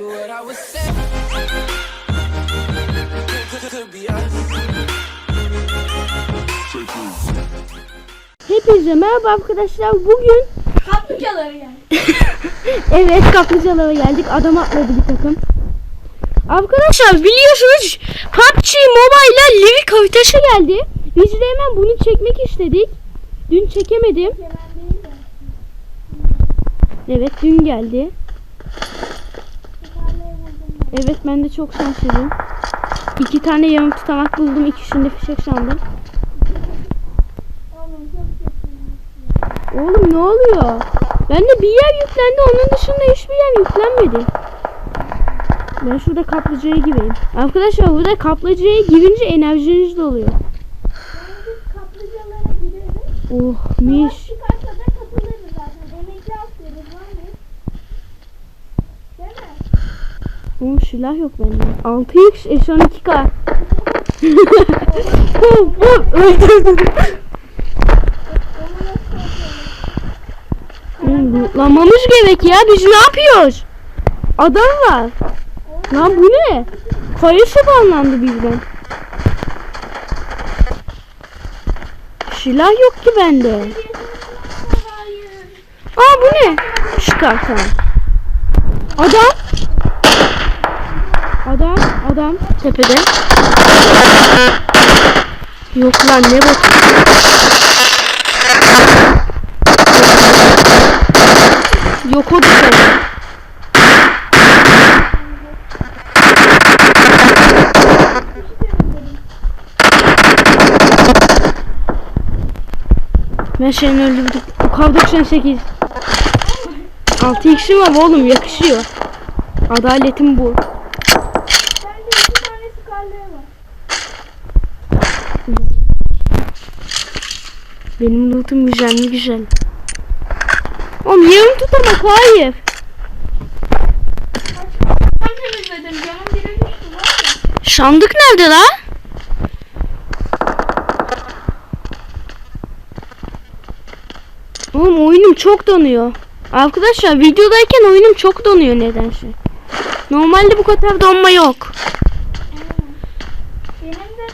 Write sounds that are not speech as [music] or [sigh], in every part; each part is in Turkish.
to what I was saying. Hepinize merhaba arkadaşlar. Bugün Kaplıcaları yani. [laughs] evet kaplıcalara geldik. Adam atladı bir takım. Arkadaşlar biliyorsunuz PUBG Mobile'la Livik haritası geldi. Biz de hemen bunu çekmek istedik. Dün çekemedim. Evet dün geldi. Evet ben de çok şanslıyım. İki tane yarım tutamak buldum. İkisini de fişek sandım. Oğlum ne oluyor? Ben de bir yer yüklendi. Onun dışında hiçbir yer yüklenmedi. Ben şurada kaplıcaya gireyim. Arkadaşlar burada kaplıcaya girince enerjiniz doluyor. Oh mis. Çıkarsa da katılırız zaten. Emekli askeriz var mı? Değil mi? Oğlum silah yok bende. 6x S12k. Hop hop öldürdüm. Lootlamamız gerek ya. Biz ne yapıyoruz? Adam var. Lan bu ne? Kayısı bağlandı birden. Silah yok ki bende. Aa bu ne? Çıkar. Adam. Adam, adam tepede. Yok lan ne bot? Yok o dışarı. Ben seni öldürdüm. Kar 98. 6x'im var oğlum yakışıyor. Adaletim bu. Bende iki tane skarlığı var. Benim lootum güzel mi güzel. Oğlum yarım tutamak hayır. Ben temizledim. Canım biri düştü var ya. Sandık nerede la? Oğlum oyunum çok donuyor. Arkadaşlar videodayken oyunum çok donuyor nedense. Normalde bu kadar donma yok. Benim de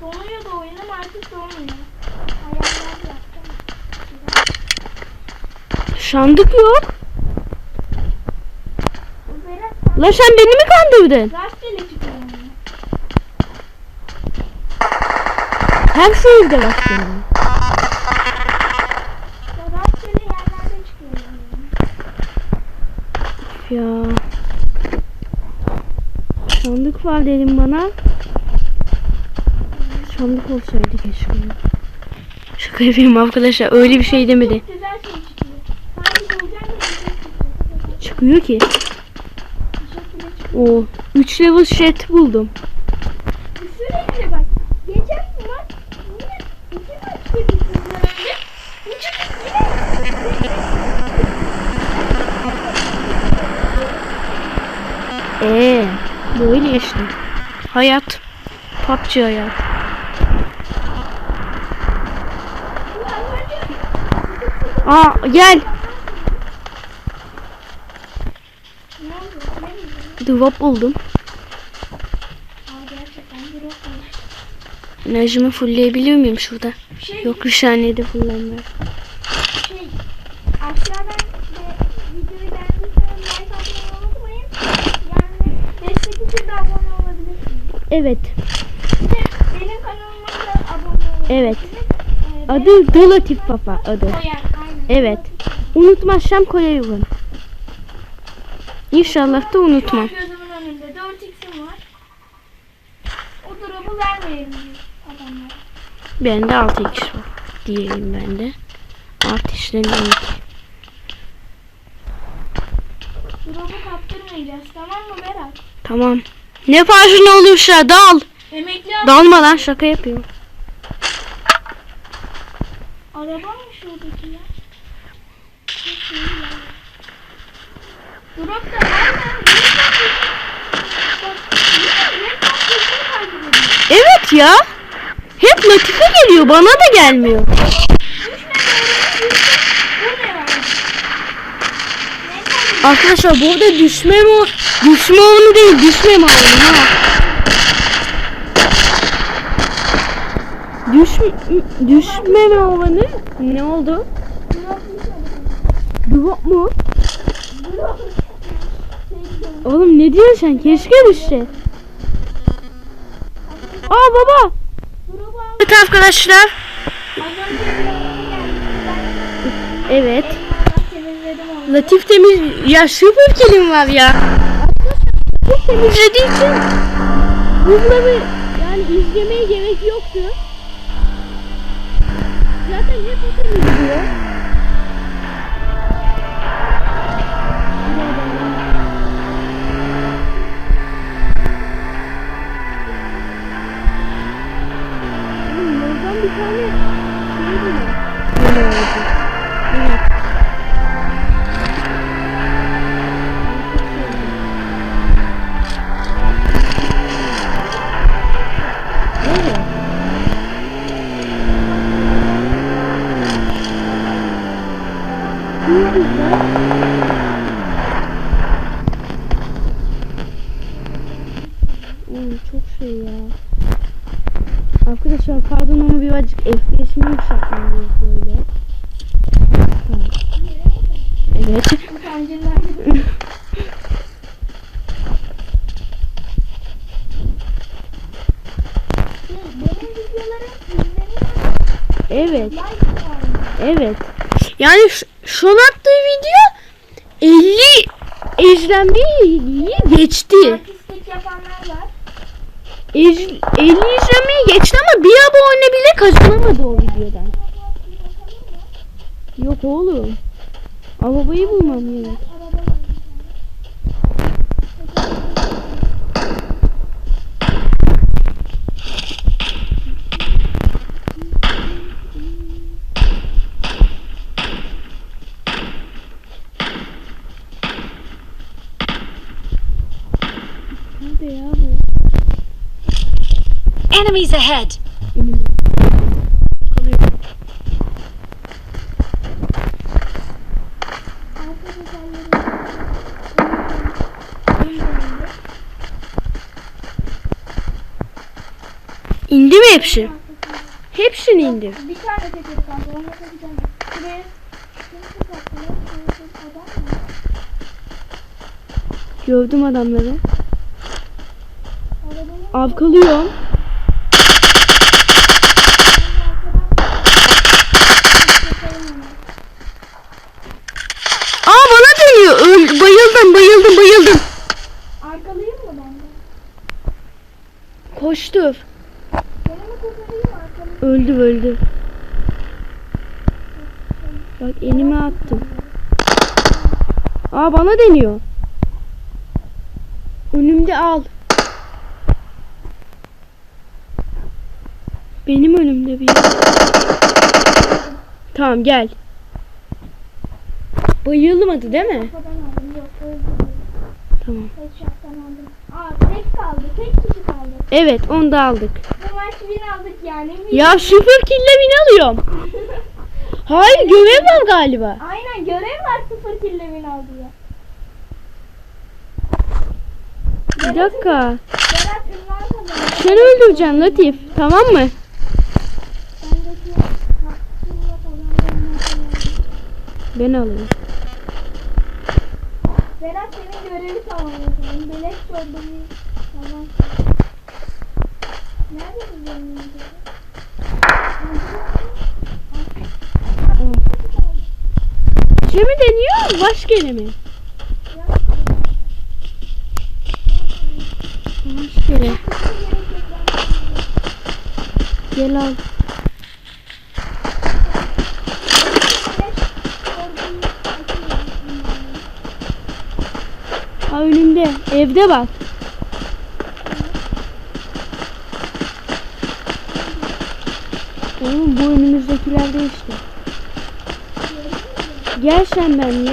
donuyor da oyunum artık donmuyor. Ayarlar yaptım. Sandık yok. La sen beni mi kandırdın? Her çıkıyor. yani. Ya. Sandık var dedim bana. Sandık olsaydı keşke. Şaka yapayım arkadaşlar öyle bir şey demedi. Çok güzel şey çıkıyor. Sanki olacak mı? Çıkmıyor ki. O 3 level set buldum. Sürekli bak. Geçen maç yine iki maç gibi önce. Bu çocuk Ee, böyle işte. Hayat. PUBG hayat. Aa gel. Ne oldu? Ne oldu? Drop buldum. Enerjimi fullleyebiliyor muyum şurada? Şey, Yok bir saniyede fullenme. şey. Aşağıdan de videoyu beğendiyseniz like atmayı unutmayın. Yani destek için de abone olabilirsiniz. Evet. Bir de benim kanalıma da abone olabilirsiniz. Evet. Ee, Adı Dolatif Papa adı. Aynen. Evet. Unutmazsam koyarım. İnşallah da unutmam. Gözümün önünde 4x'im var. O drop'u vermeyelim diyor adamlar. Bende 6x var. Diyelim bende. Artistlerin ilk. Drop'u kaptırmayacağız tamam mı Berat? Tamam. Ne farkın olursa dal. Emekli adam. Dalma lan şaka yapıyorum. Araba mı şuradaki ya? Çok iyi ya. Drop da. Evet ya. Hep Latife geliyor bana da gelmiyor. Arkadaşlar bu arada düşme mi? Düşme onu değil düşme mi ha? Düş, düşme mi ovanı? Ne oldu? Drop düşmedi. Drop mu? Oğlum ne diyorsun sen? Keşke düşse. Aa baba. Evet arkadaşlar. Evet. Latif temiz ya sıfır kelim var ya. Çok temizlediği için bunları yani izlemeye gerek yoktu. Zaten hep o temizliyor. Oğlum çok şey ya. Arkadaşlar pardon ama birazcık FPS'imi yükseltmem böyle. Evet. [laughs] Evet. Evet. Yani şu, şu an attığı video 50 izlenmeyi geçti. Artistlik yapanlar var. Ez, 50 izlenmeyi geçti ama bir abone bile kazanamadı o videodan. Yok oğlum. Arabayı bulmam gerek. Ya bu? Enemies ahead! İndi mi hepsi? Hepsini indir. Bir tane tekeri kaldı. Onu takacağım. Şuraya? Gördüm adamları. Arabanın Avkalıyorum. Aa bana dönüyor. Öl, bayıldım bayıldım bayıldım. Arkalayayım mı ben de? Koştur. Öldü öldü. Bak elime attım. Aa bana deniyor. Önümde al. Benim önümde bir yer. Tamam gel. Bayılmadı değil mi? Kafadan aldım. Yok öldü. Tamam. Headshot'tan aldım. Aa tek kaldı. Tek kişi kaldı. Evet onu da aldık. Bu maç win aldık yani. Ya sıfır kille bin alıyorum. [laughs] Hayır görev var galiba. Aynen görev var sıfır kille win aldı ya. Bir dakika. Seni öldüreceğim Latif. Tamam mı? Ben alayım. Berat senin görevi tamamlasın. Beleş sorduğunu tamam. Nerede bu benim? Şey mi deniyor? Başka yere mi? Başka yere. Gel al. Ha önümde. Evde bak. Oğlum bu önümüzdekiler de işte. Gel sen benimle.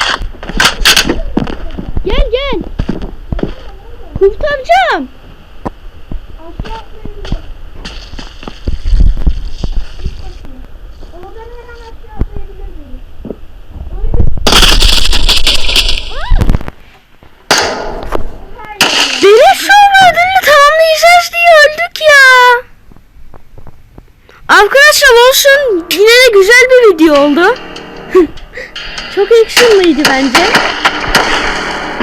Arkadaşlar olsun yine de güzel bir video oldu. [laughs] Çok actionlıydı bence.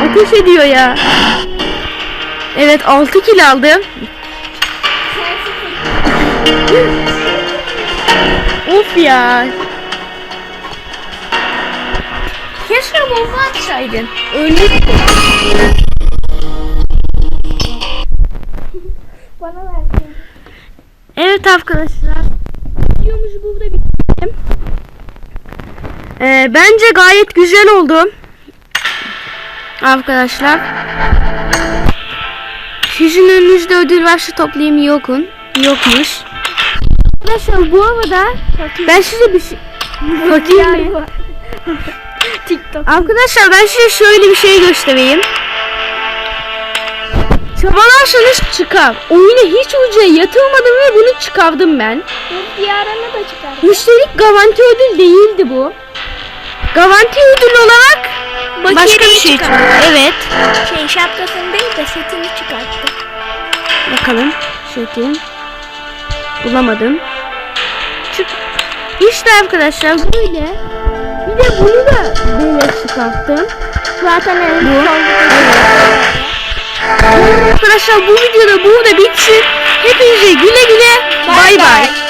Ateş ediyor ya. Evet 6 kill aldım. [laughs] of ya. Keşke bomba atsaydın. Ölürdüm. Bana versin. Evet arkadaşlar. Videomuzu burada bitirelim. Ee, bence gayet güzel oldu. Arkadaşlar. Sizin önünüzde ödül varsa toplayayım yokun. Yokmuş. Arkadaşlar bu arada ben size bir şey... Fakir mi? [laughs] TikTok. Arkadaşlar ben size şöyle bir şey göstereyim. Çabalarsanız çıkar. Oyuna hiç ucuya yatırmadım ve bunu çıkardım ben. Bu diyarını da çıkar. Üstelik garanti ödül değildi bu. Garanti ödül olarak başka bir şey çıktı. Evet. Şey şapkasını değil de setini çıkarttı. Bakalım. Şekim. Bulamadım. Çık. İşte arkadaşlar böyle. Bir de bunu da böyle çıkarttım. Zaten Bu. elinde Arkadaşlar bu videoda burada bitsin. Hepinize güle güle. Bay bay.